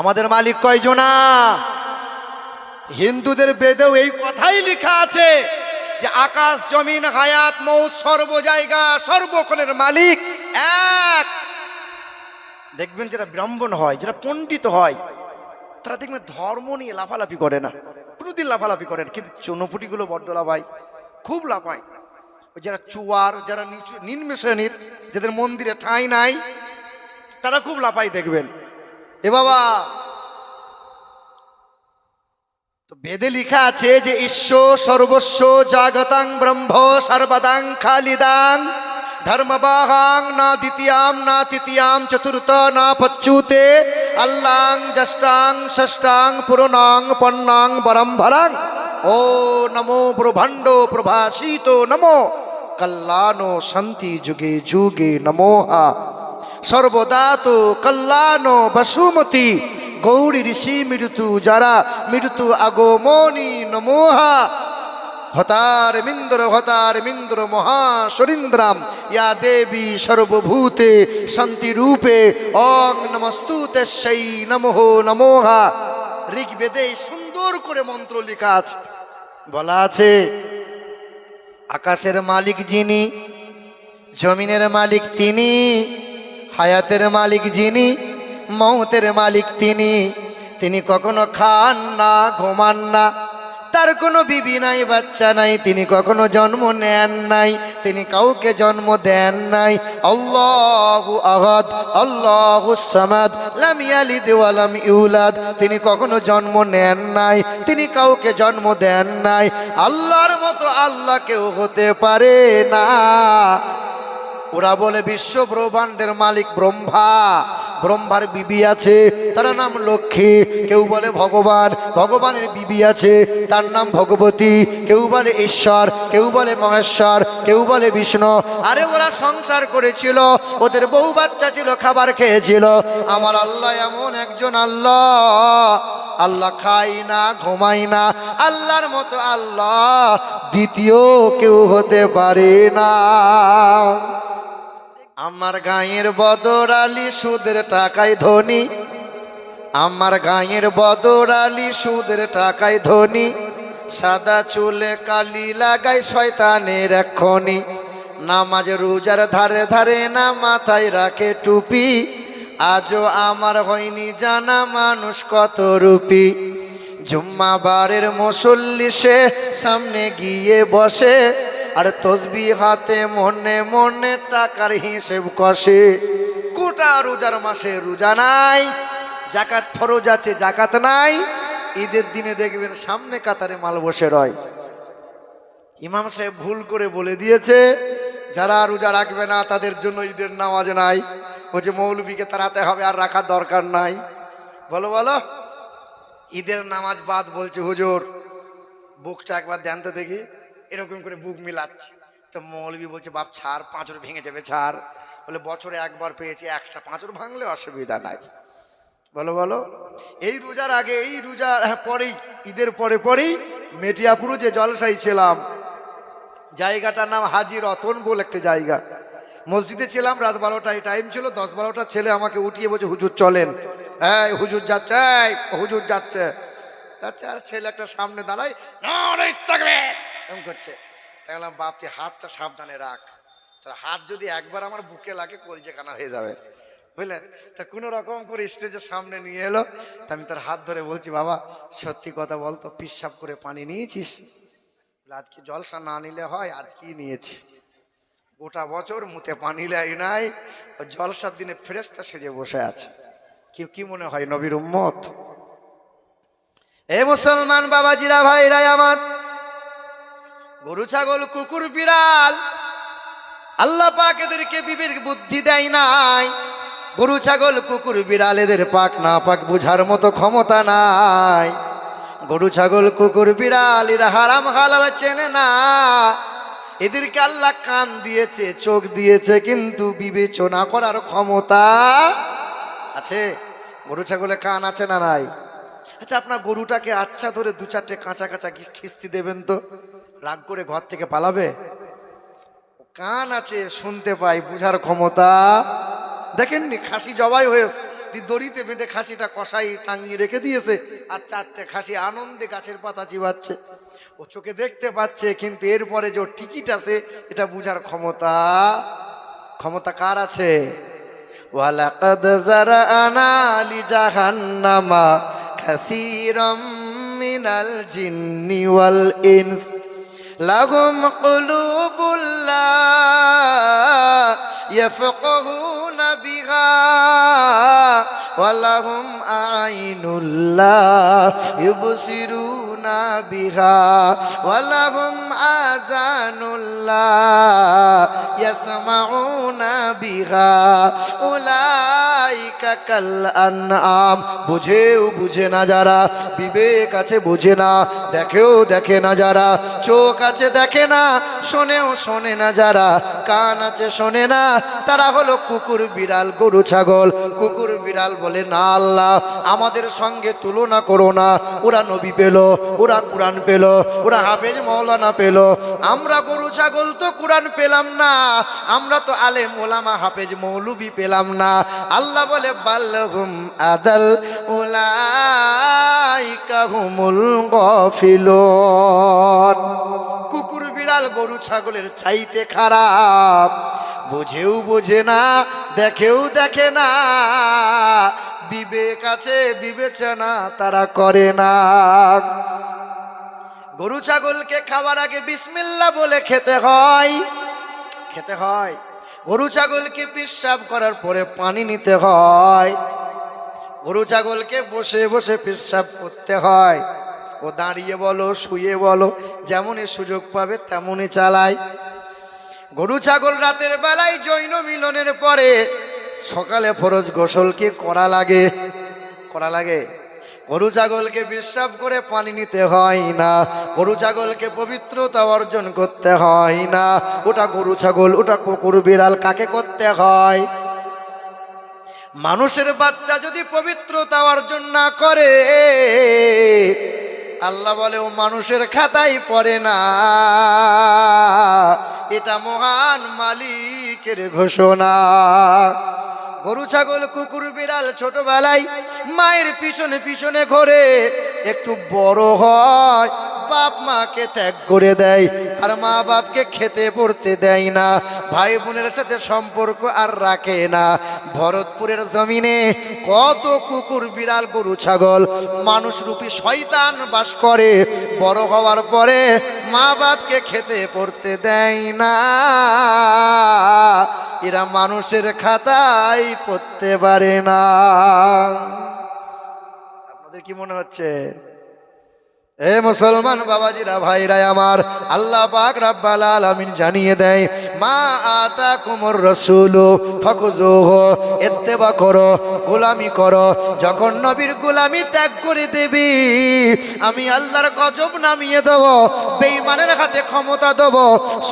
আমাদের মালিক কয়জনা? হিন্দুদের বেদেও এই কথাই লেখা আছে যে আকাশ, জমিন, হায়াত, মৌত সর্ব জায়গা, সর্বক্ষণের মালিক এক। দেখবেন যারা ব্রাহ্মণ হয়, যারা পণ্ডিত হয়, তারা দেখবেন ধর্ম নিয়ে লাফালাফি করে না। কোনোদিন লাফালাফি করেন কিন্তু চুনোপুটিগুলো বড্ড লাফায়, খুব লাফায়। ওই যারা চুয়ার, যারা নিচু, নিম্ন শ্রেণির, যাদের মন্দিরে ঠাঁই নাই, তারা খুব লাফাই দেখবেন। এ বাবা। তো বেদে লেখা আছে যে ঈশ্বর সর্বস্ব জাগতাং ব্রহ্ম সর্বদাং খালিদাং ধর্মবাহাং না দ্বিতীয়াম, না তৃতীয়াম, চতুর্থ, না পচ্যুতে আল্লাং জষ্টাং ষষ্ঠাং পুরনাং পন্নাং পরম্ভরাং ও নমো ব্রহ্মাণ্ড প্রভাসিত নমো। কল্যাণো শান্তি যুগে যুগে নমোহা। সর্বদা তো কল্যাণ বসুমতি। গৌরী ঋষি মৃত্যু যারা মৃত্যু আগমনি নমোহা। হতার মিন্দ্র হতার মিন্দ্র মহাসরিন্দ্রাম ইয়া দেবী সর্বভূতে শান্তি রূপে অং নমস্তুতে সেই নমঃ নমোহা। ঋগ্বেদে সুন্দর করে মন্ত্র লেখা আছে। বলা আছে, আকাশের মালিক যিনি, জমিনের মালিক তিনি হায়াতের মালিক যিনি, মৌতের মালিক তিনি। তিনি কখনো খান না, ঘুমান না। তার কোনো বিবি নাই, বাচ্চা নাই। তিনি কখনো জন্ম নেন নাই। তিনি কাউকে জন্ম দেন নাই। আল্লাহু আহাদ, আল্লাহু সামাদ, লাম ইয়ালিদ ওয়া ইউলাদ। তিনি কখনো জন্ম নেন নাই। তিনি কাউকে জন্ম দেন নাই। আল্লাহর মতো আল্লাহ কেউ হতে পারে না। ওরা বলে বিশ্ব ব্রহ্মাণ্ডের মালিক ব্রহ্মা। ব্রহ্মার বিবি আছে তার নাম লক্ষ্মী। কেউ বলে ভগবান। ভগবানের বিবি আছে, তার নাম ভগবতী। কেউ বলে ঈশ্বর, কেউ বলে মহেশ্বর, কেউ বলে বিষ্ণু। আরে ওরা সংসার করেছিল, ওদের বউ বাচ্চা ছিল, খাবার খেয়েছিল। আমার আল্লাহ এমন একজন আল্লাহ। আল্লাহ খাই না, ঘুমাই না, আল্লাহর মতো আল্লাহ দ্বিতীয় কেউ হতে পারে না। আমার গাঁয়ের বদর আলী সুদের টাকায় ধনী। আমার গাঁয়ের বদর সুদের টাকায় ধনী, সাদা চুলে কালি লাগাই শয়তানের এক্ষণি নামাজ রোজার ধারে ধারে না মাথায় রাখে টুপি, আজও আমার হয়নি জানা মানুষ কত রূপী। জুম্মাবারের মুসল্লিসে সামনে গিয়ে বসে, আর তসবি হাতে মনে মনে টাকার হিসেব কষে। কোটা রোজার মাসে রোজা নাই জাকাত ফরজ আছে, জাকাত নাই। ঈদের দিনে দেখবেন সামনে কাতারে মাল বসে রয়। ইমাম সাহেব ভুল করে বলে দিয়েছে, যারা রোজা রাখবে না, তাদের জন্য ঈদের নামাজ নাই। বলছে, মৌলবীকে তাড়াতে হবে, আর রাখার দরকার নাই। বলো বলো। ঈদের নামাজ বাদ বলছে, হুজুর, বুকটা একবার দেন তো দেখি, এরকম করে বুক মিলাচ্ছে। তো মৌলবী বলছে, বাপ, ছাড়, পাঁচর ভেঙে যাবে, ছাড়। বলে, বছরে একবার পেয়েছি, একটা পাঁচর ভাঙলে অসুবিধা নাই। বলো বলো। এই রোজার আগে, এই রোজার পরেই, ঈদের পরে পরেই মেটিয়াপুরু যে জলসাই ছিলাম, জায়গাটার নাম হাজি রতন বল একটা জায়গা। মসজিদে ছিলাম রাত বারোটায় টাইম ছিল দশ বারোটা, ছেলে আমাকে উঠিয়ে বলছে, হুজুর, চলেন। হ্যাঁ হুজুর যাচ্ছে হুজুর যাচ্ছে। যাচ্ছে, আর ছেলে একটা সামনে দাঁড়ায় এরকম করছে। তাই বললাম বাপ তুই হাতটা সাবধানে রাখ। তার হাত যদি একবার আমার বুকে লাগে কলজে কানা হয়ে যাবে। বুঝলেন? তা কোনো রকম করে স্টেজের সামনে নিয়ে এলো। তা আমি তার হাত ধরে বলছি, বাবা, সত্যি কথা বলতো পিসাব করে পানি নিয়েছিস? আজকে জলসা না নিলে হয়, আজকেই নিয়েছি। গোটা বছর মুতে পানি লাই নাই জলসার দিনে ফেরেস্তা সেজে বসে আছে। কি কি মনে হয় নবীর উম্মত? এ মুসলমান বাবাজিরা ভাইরাই আমার, গরু, ছাগল, কুকুর, বিড়াল, আল্লাহ পাক এদেরকে বিবেক বুদ্ধি দেয় নাই। গরু, ছাগল, কুকুর, বিড়াল, এদের পাক না পাক বুঝার মতো ক্ষমতা নাই। গরু, ছাগল, কুকুর, বিড়াল, এরা হারাম হালাল চেনে না। এদেরকে আল্লাহ কান দিয়েছে, চোখ দিয়েছে, কিন্তু বিবেচনা করার ক্ষমতা আছে। গরু, ছাগলে কান আছে না নাই? আচ্ছা আপনার গরুটাকে আচ্ছা ধরে দু চারটে কাঁচা কাঁচা খিস্তি দেবেন তো? রাগ করে ঘর থেকে পালাবে? কান আছে, শুনতে পাই, বুঝার ক্ষমতা দেখেননি? খাসি জবাই হয়েছে। দড়িতে বেঁধে খাসিটা কষাই টাঙিয়ে রেখে দিয়েছে আর চারটে খাসি আনন্দে গাছের পাতা চিবাচ্ছে। ও চোখে দেখতে পাচ্ছে, কিন্তু এরপরে যে টিকিট আছে, এটা বুঝার ক্ষমতা ক্ষমতা কার আছে? ওয়ালাকাদ জারানা লিজাহান্নামা কাসীরাম মিনাল ইনস। ওয়ালাহুম আইনুল লা ইউবসিরুনা বিহা, ওয়ালাহুম আযানুল লা ইয়াসমাউনা বিহা, উলাইকা কাল আনআম বুঝেও বুঝে না যারা, বিবেক আছে বুঝে না, দেখেও দেখে না যারা, চোখ আছে দেখে না, শোনেও শোনে না যারা, কান আছে শোনে না, তারা হলো কুকুর বিড়াল, গরু, ছাগল, কুকুর, বিড়াল বলে, না আল্লাহ, আমাদের সঙ্গে তুলনা করো না। ওরা নবী পেল, ওরা কোরআন পেল, ওরা হাফেজ মৌলানা পেল। আমরা গরু, ছাগল তো কোরআন পেলাম না। আমরা তো আলে মোলামা হাফেজ, মৌলবি পেলাম না। আল্লাহ বলে বাল্লহুম আদাল উলাইকা হুমুল গফিলুন। কুকুর, বিড়াল, গরু, ছাগলের চাইতে খারাপ। বুঝেও বোঝে না, দেখেও দেখে না। বিবেক আছে, বিবেচনা তারা করে না। গরু ছাগলকে খাওয়ার আগে বিসমিল্লা বলে খেতে হয়। খেতে হয়। গরু ছাগলকে পেশাব করার পরে পানি নিতে হয়। গরু ছাগলকে বসে বসে পেশাব করতে হয়। ও দাঁড়িয়ে বলো, শুয়ে বলো, যেমনই সুযোগ পাবে তেমনই চালায়। গরু ছাগল রাতের বেলায় জৈন মিলনের পরে সকালে ফরজ গোসলকে করা লাগে? করা লাগে? গরু ছাগলকে বিশ্বাস করে পানি নিতে হয় না। গরু ছাগলকে পবিত্রতা অর্জন করতে হয় না। ওটা গরু ছাগল, ওটা কুকুর, বিড়াল কাকে করতে হয়? মানুষের বাচ্চা যদি পবিত্রতা অর্জন না করে আল্লাহ বলে, ও মানুষের খাতায় পড়ে না। এটা মহান মালিকের ঘোষণা। গরু, ছাগল, কুকুর, বিড়াল ছোটবেলায় মায়ের পিছনে পিছনে ঘরে, একটু বড় হয় বাপ মাকে ত্যাগ করে দেয়, আর মা বাপকে খেতে পড়তে দেয় না। ভাই বোনের সাথে সম্পর্ক আর রাখে না। ভরতপুরের জমিনে কত কুকুর, বিড়াল, গরু, ছাগল, মানুষ রূপী শয়তান বাস করে। বড় হওয়ার পরে মা বাপকে খেতে পড়তে দেয় না। এরা মানুষের খাতায় পড়তে পারে না। আপনাদের কি মনে হচ্ছে? এ মুসলমান বাবাজিরা, ভাইরা আমার, আল্লাহ পাক রাব্বাল আলামিন জানিয়ে দেয়, মা আতা কুমর রসুল ফকুজুহ ইত্তেবা করো, গোলামি করো, যখন নবীর গোলামি ত্যাগ করে দেবি, আমি আল্লাহর গজব নামিয়ে দেব, বেঈমানের হাতে ক্ষমতা দেব,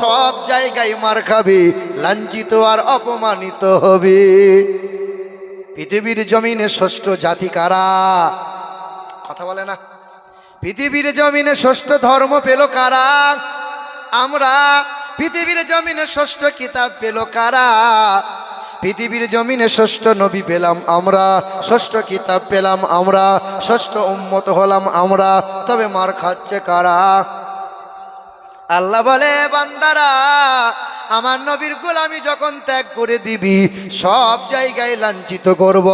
সব জায়গায় মার খাবি, লাঞ্ছিত আর অপমানিত হবি। পৃথিবীর জমিনে ষষ্ঠ জাতি কারা? কথা বলে না? পৃথিবীর জমিনে ষষ্ঠ ধর্ম পেল কারা? আমরা পৃথিবীর জমিনে ষষ্ঠ কিতাব পেল কারা? পৃথিবীর জমিনে ষষ্ঠ নবী পেলাম আমরা, ষষ্ঠ কিতাব পেলাম আমরা, ষষ্ঠ উম্মত হলাম আমরা, তবে মার খাচ্ছে কারা? আল্লাহ বলে, বান্দারা আমার নবীর গোলামি যখন ত্যাগ করে দিবি, সব জায়গায় লাঞ্ছিত করব,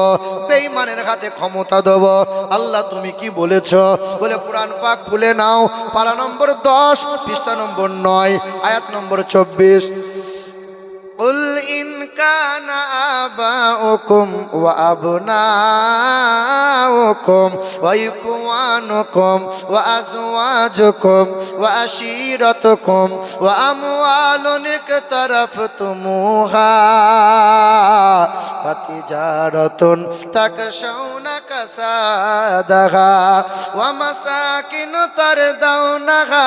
বেঈমানের হাতে ক্ষমতা দেব। আল্লাহ, তুমি কি বলেছ? বলে পুরাণ পাক খুলে নাও। পারা নম্বর দশ, পৃষ্ঠা নম্বর নয়, আয়াত নম্বর চব্বিশ। قل إن كان آباؤكم وأبناؤكم وإخوانكم وأزواجكم وعشيرتكم وأموال اقترفتموها وتجارة تخشون كسادها ومساكن ترضونها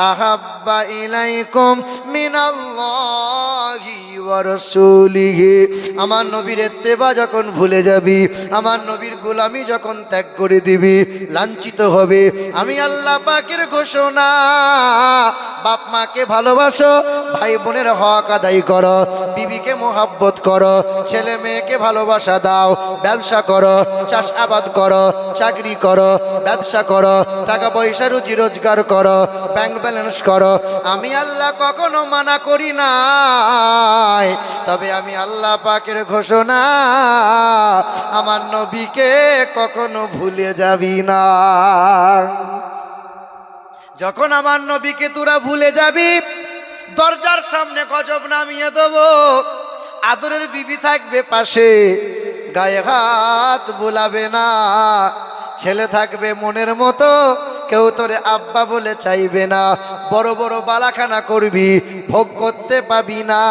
أحب إليكم من الله আমার নবীর এত্তেবা যখন ভুলে যাবি, আমার নবীর গোলামি যখন ত্যাগ করে দিবি, লাঞ্ছিত হবে। আমি আল্লাহ পাকের ঘোষণা, বাপ মাকে ভালোবাসো, ভাই বোনের হক আদায় করো, বিবিকে মোহাব্বত করো, ছেলে মেয়েকে ভালোবাসা দাও, ব্যবসা করো, চাষাবাদ করো, চাকরি করো, ব্যবসা করো, টাকা পয়সা রুজি রোজগার করো, ব্যাংক ব্যালেন্স করো। আমি আল্লাহ কখনো মানা করি না। তবে আমি আল্লাহ পাকের ঘোষণা, আমার নবীকে কখনো ভুলে যাবি না। যখন আমার নবীকে তোরা ভুলে যাবি, দরজার সামনে গজব নামিয়ে দেব। আদরের বিবি থাকবে পাশে, গায়ে হাত বোলাবে না। ছেলে থাকবে মনের মতো, কেউ তোরে আব্বা বলে চাইবে না। বড় বড় বালাখানা করবি, ভোগ করতে পাবি না।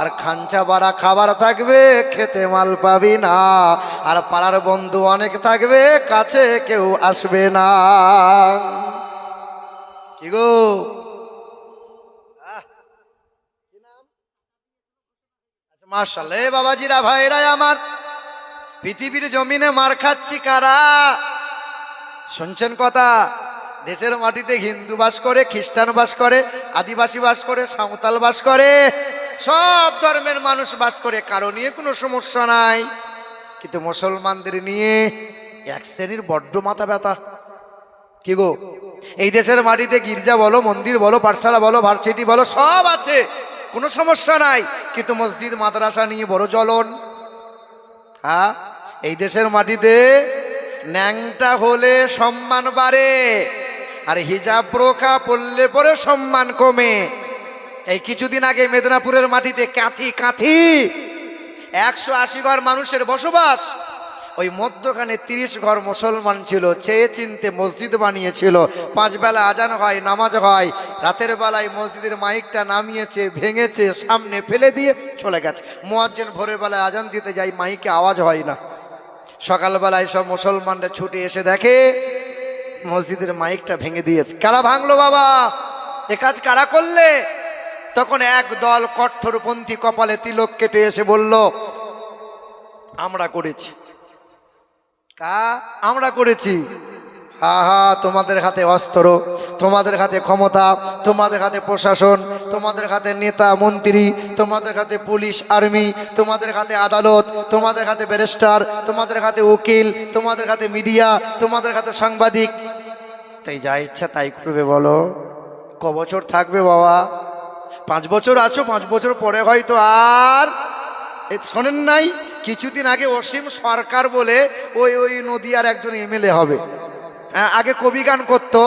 আর খাঞ্চা বাড়া খাবার থাকবে, খেতে মাল পাবি না। আর পাড়ার বন্ধু অনেক থাকবে, কাছে কেউ আসবে না। কি গো? মার্শাল এ বাবাজিরা, ভাইরাই আমার। পৃথিবীর জমিনে মার খাচ্ছি কারা? শুনছেন কথা? দেশের মাটিতে হিন্দু বাস করে, খ্রিস্টান বাস করে, আদিবাসী বাস করে, সাঁওতাল বাস করে, সব ধর্মের মানুষ বাস করে, কারও নিয়ে কোনো সমস্যা নাই। কিন্তু মুসলমানদের নিয়ে এক শ্রেণির বড্ড মাথা ব্যথা। কি গো? এই দেশের মাটিতে গির্জা বলো, মন্দির বলো, পাঠশালা বলো, ভার্সিটি বলো, সব আছে। কোনো সমস্যা নাই। কিন্তু মসজিদ, মাদ্রাসা নিয়ে বড় জ্বলন। হ্যাঁ এই দেশের মাটিতে ন্যাংটা হলে সম্মান বাড়ে, আর হিজাব প্রখা পড়লে পরে সম্মান কমে। এই কিছুদিন আগে মেদিনীপুরের মাটিতে কাঁথি কাঁথি, একশো আশি ঘর মানুষের বসবাস ওই মধ্যখানে তিরিশ ঘর মুসলমান ছিল, চেয়ে চিনতে মসজিদ বানিয়েছিল। পাঁচ বেলা আজান হয়, নামাজ হয়, রাতের বেলায় মসজিদের মাইকটা নামিয়েছে, ভেঙেছে, সামনে ফেলে দিয়ে চলে গেছে। মোয়াজ্জেন ভোরের বেলায় আজান দিতে যাই মাইকে আওয়াজ হয় না। সকালবেলায় সব মুসলমানরা ছুটে এসে দেখে মসজিদের মাইকটা ভেঙে দিয়েছে। কারা ভাঙলো বাবা? এ কাজ কারা করলে? তখন এক দল কঠোরপন্থী কপালে তিলক কেটে এসে বলল, আমরা করেছি। কা আমরা করেছি হা হা তোমাদের হাতে অস্ত্র তোমাদের হাতে ক্ষমতা তোমাদের হাতে প্রশাসন তোমাদের হাতে নেতা মন্ত্রী তোমাদের হাতে পুলিশ আর্মি তোমাদের হাতে আদালত তোমাদের হাতে ব্যারিস্টার তোমাদের হাতে উকিল তোমাদের হাতে মিডিয়া তোমাদের হাতে সাংবাদিক তাই যা ইচ্ছা তাই করবে বলো ক বছর থাকবে বাবা পাঁচ বছর আছো পাঁচ বছর পরে হয়তো আর শোনেন নাই কিছুদিন আগে অসীম সরকার বলে ওই ওই নদীয়ার একজন এমএলএ হবে। হ্যাঁ, আগে কবি গান করতো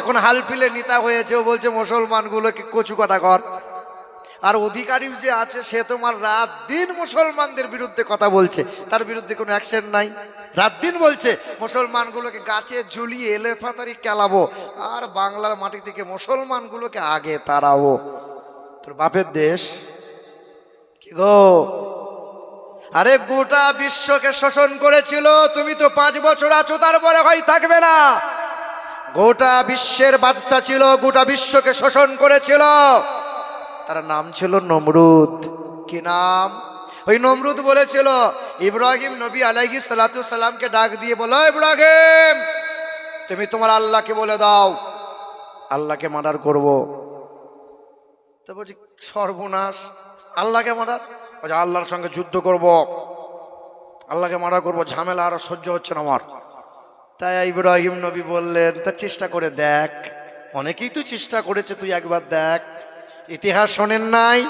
এখন হালফিলে নেতা হয়েছে ও বলছে মুসলমানগুলোকে কচু কাটা কর। আর অধিকারী যে আছে সে তোমার রাত দিন মুসলমানদের বিরুদ্ধে কথা বলছে। তার বিরুদ্ধে কোনো অ্যাকশন নাই। রাত দিন বলছে মুসলমানগুলোকে গাছে ঝুলিয়ে এলে ফাতারি কেলাবো আর বাংলার মাটি থেকে মুসলমানগুলোকে আগে তাড়াবো। তোর বাপের দেশ কি গো? আরে গোটা বিশ্বকে শোষণ করেছিল, তুমি তো পাঁচ বছর আছো, তারপরে হয় থাকবে না। গোটা বিশ্বের বাদশা ছিল, গোটা বিশ্বকে শোষণ করেছিল। তার নাম ছিল নমরুদ। কি নাম? ওই নমরুদ বলেছিল, ইব্রাহিম নবী আলাইহি সালাতু সালামকে ডাক দিয়ে বলো ইব্রাহিম, তুমি তোমার আল্লাহকে বলে দাও, আল্লাহকে মার্ডার করব। তো বলছি, সর্বনাশ, আল্লাহকে মার্ডার? আল্লাহর সঙ্গে যুদ্ধ করব। আল্লাহকে মারা করব, ঝামেলা আর সহ্য হচ্ছে না আমার। তাই ইব্রাহিম নবী বললেন, তা চেষ্টা করে দেখ। অনেকেই তো চেষ্টা করেছে, তুই একবার দেখ। ইতিহাস শোনেন নাই।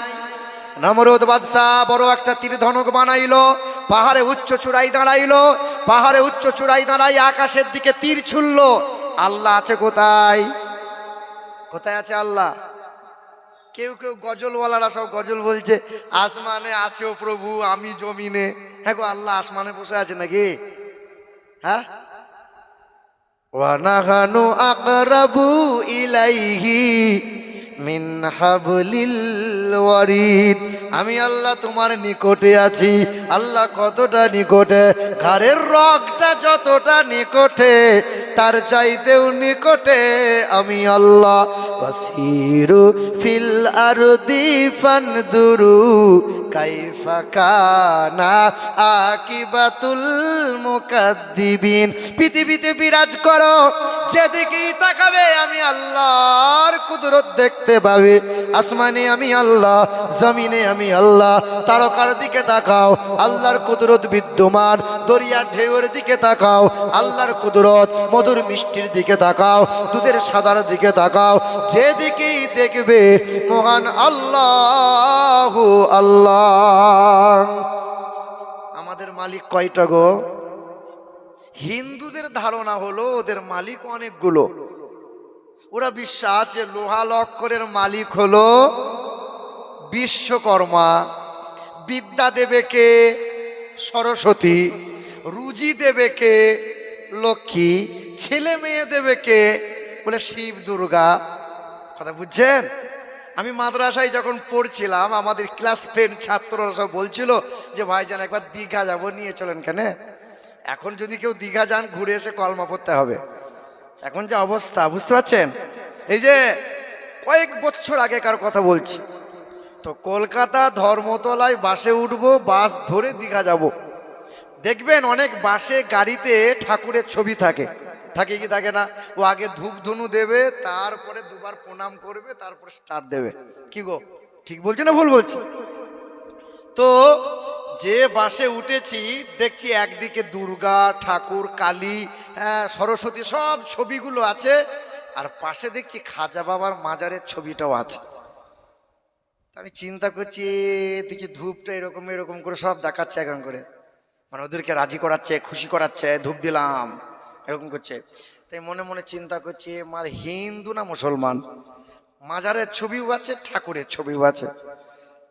নমরুদ বাদশাহ বড় একটা তীর ধনুক বানাইলো, পাহাড়ে উচ্চ চূড়াই দাঁড়াইলো, পাহাড়ে উচ্চ চূড়াই দাঁড়াই আকাশের দিকে তীর ছুড়লো। আল্লাহ আছে কোথায়? কোথায় আছে আল্লাহ? কেউ কেউ গজলওয়ালারা সব গজল বলছে, আসমানে আছে ও প্রভু, আমি জমিনে। হ্যাঁ গো, আল্লাহ আসমানে বসে আছে নাকি? হ্যাঁ? ওয়ানাহানু আকরাবু ইলাইহি মিন হাবলিল ওয়ারিদ। আমি আল্লাহ তোমার নিকটে আছি। আল্লাহ কতটা নিকটে? ঘরের রগটা যতটা নিকটে, তার চাইতেও নিকটে আমি আল্লাহ। বসিরু ফিল আরদি ফানদুরু, কাইফা কানা আকিবাতুল মুকাদ্দিবিন। পৃথিবীতে বিরাজ করো, যেদিকেই তাকাবে আমি আল্লাহর কুদরত দেখতে পাবে। আসমানে আমি আল্লাহ, জমিনে আমি আল্লাহ, তারকার দিকে তাকাও, আল্লাহর কুদরত বিদ্যমান, দরিয়ার ঢেউয়ের দিকে তাকাও, আল্লাহর কুদরত মধুর মিষ্টির দিকে তাকাও, দুধের সাদার দিকে তাকাও, যেদিকেই দেখবে মহান আল্লাহ আল্লাহ। আমাদের মালিক কয়টা গো? হিন্দুদের ধারণা হলো ওদের মালিক অনেকগুলো। ওরা বিশ্বাস যে লোহা লক্করের মালিক হলো বিশ্বকর্মা, বিদ্যা দেবে কে? সরস্বতী, রুজি দেবে কে? লক্ষ্মী, ছেলে মেয়ে দেবে কে? বলে শিব, দুর্গা। কথা বুঝছেন? আমি মাদ্রাসায় যখন পড়ছিলাম, আমাদের ক্লাস ফ্রেন্ড ছাত্ররা সব বলছিল যে, ভাইজান, একবার দীঘা যাব, নিয়ে চলেন কেন? এখন যদি কেউ দীঘা যান, ঘুরে এসে কলমা পড়তে হবে। এখন যে অবস্থা, বুঝতে পারছেন? এই যে কয়েক বছর আগে আগেকার কথা বলছি। তো কলকাতা ধর্মতলায় বাসে উঠবো, বাস ধরে দীঘা যাব। দেখবেন অনেক বাসে গাড়িতে ঠাকুরের ছবি থাকে। থাকে কি থাকে না? ও আগে ধূপ ধনু দেবে, তারপরে দুবার প্রণাম করবে, তারপরে স্টার্ট দেবে। কি গো? ঠিক বলছে না ভুল বলছি? তো যে বাসে উঠেছি, দেখছি একদিকে দুর্গা, ঠাকুর, কালী হ্যাঁ সরস্বতী, সব ছবিগুলো আছে। আর পাশে দেখছি খাজা বাবার মাজারের ছবিটাও আছে। আমি চিন্তা করছি দেখি ধূপটা এরকম এরকম করে সব দেখাচ্ছে এখন করে। মানে ওদেরকে রাজি করাচ্ছে, খুশি করাচ্ছে, ধূপ দিলাম, এরকম করছে। তাই মনে মনে চিন্তা করছি, মার হিন্দু না মুসলমান? মাজারের ছবিও আছে, ঠাকুরের ছবিও আছে।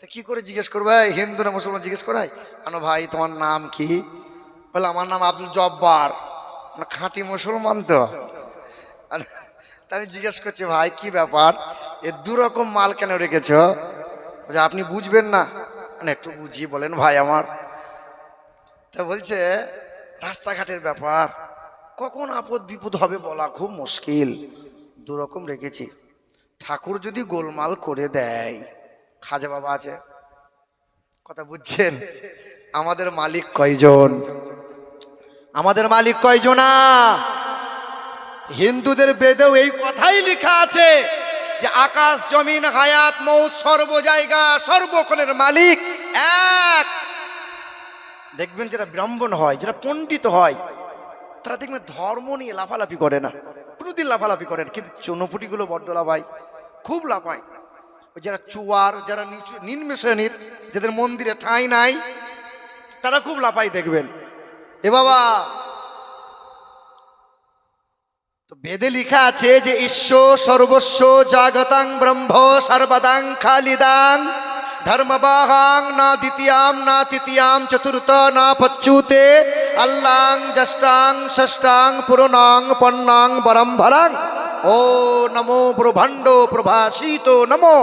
তা কি করে জিজ্ঞেস করবে? হিন্দু না মুসলমান জিজ্ঞেস করাই আনো ভাই, তোমার নাম কি? বলে, আমার নাম আব্দুল জব্বার। মানে খাঁটি মুসলমান তো। তা আমি জিজ্ঞেস করছি, ভাই, কি ব্যাপার? এ দু রকম মাল কেন রেখেছ? আপনি বুঝবেন না। মানে একটু বুঝিয়ে বলেন ভাই আমার। তা বলছে, রাস্তাঘাটের ব্যাপার। কখন আপদ বিপদ হবে বলা খুব মুশকিল। দু রকম রেখেছি। ঠাকুর যদি গোলমাল করে দেয় খাজা বাবা আছে। কথা বুঝছেন? আমাদের মালিক কয়জন? আমাদের মালিক কয়জনা? হিন্দুদের বেদেও এই কথাই লেখা আছে যে আকাশ, জমিন, হায়াত, মৌত, সর্ব জায়গা, সর্বক্ষণের মালিক এক। দেখবেন যারা ব্রাহ্মণ হয়, যারা পণ্ডিত হয়, তারা দেখবেন ধর্ম নিয়ে লাফালাফি করে না। কোনোদিন লাফালাফি করেন কিন্তু চুনোপুটিগুলো বড্ড ভাই খুব লাফায়। ওই যারা চুয়ার যারা নিচু, নিম্ন শ্রেণির, যাদের মন্দিরে ঠাঁই নাই, তারা খুব লাফাই দেখবেন। এ বাবা! তো বেদে লেখা আছে যে ঈশ্বর সর্বস্ব জাগতাং ব্রহ্ম সর্বদাং খালিদাং ধর্মবাহাং না দ্বিতীয়াম, না তৃতীয়াম, চতুর্থ না পচ্যুতে আল্লাং জষ্টাং ষষ্ঠাং, পুরনাং, পন্নাং, বরম্ভরাং। ও নমো ব্রহ্মাণ্ড প্রভাসিত নমো।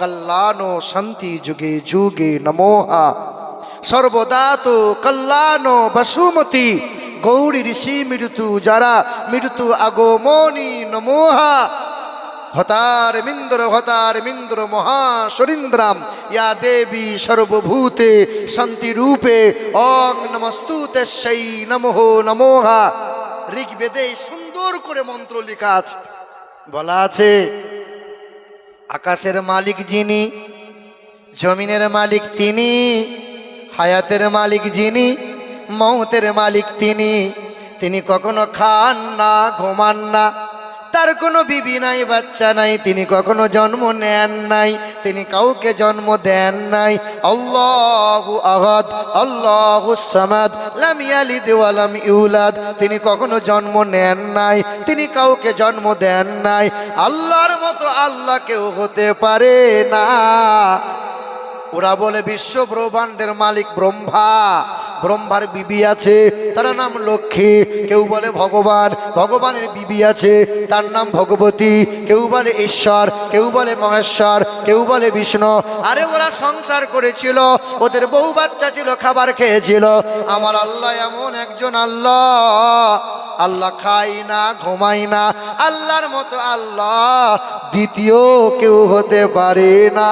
কল্যাণো শান্তি যুগে যুগে নমোহা। সর্বদা তো কল্যাণ বসুমতি। গৌরী ঋষি মৃত্যু যারা মৃত্যু আগমনি নমোহা। হতার মিন্দ্র হতার মিন্দ্র মহাসরিন্দ্রাম ইয়া দেবী সর্বভূতে শান্তি রূপে অং নমস্তুতে সেই নমঃ নমোহা। ঋগ্বেদে সুন্দর করে মন্ত্র লেখা আছে। বলা আছে, আকাশের মালিক যিনি, জমিনের মালিক তিনি, হায়াতের মালিক যিনি, মৌতের মালিক তিনি তিনি কখনো খান না, ঘুমান না তার কোনো বিবি নাই, বাচ্চা নাই, তিনি কখনো জন্ম নেন নাই, তিনি কাউকে জন্ম দেন নাই। আল্লাহু আহাদ, আল্লাহু সামাদ, লাম ইয়ালিদ ওয়া লাম ইউলাদ, তিনি কখনো জন্ম নেন নাই, তিনি কাউকে জন্ম দেন নাই। আল্লাহর মতো আল্লাহ কেউ হতে পারে না। ওরা বলে বিশ্ব ব্রহ্মাণ্ডের মালিক ব্রহ্মা। ব্রহ্মার বিবি আছে, তার নাম লক্ষ্মী। কেউ বলে ভগবান, ভগবানের বিবি আছে, তার নাম ভগবতী। কেউ বলে ঈশ্বর, কেউ বলে মহেশ্বর, কেউ বলে বিষ্ণু। আরে ওরা সংসার করেছিল, ওদের বউ বাচ্চা ছিল, খাবার খেয়েছিল। আমার আল্লাহ এমন একজন আল্লাহ। আল্লাহ খাই না, ঘুমাই না, আল্লাহর মতো আল্লাহ। দ্বিতীয় কেউ হতে পারে না।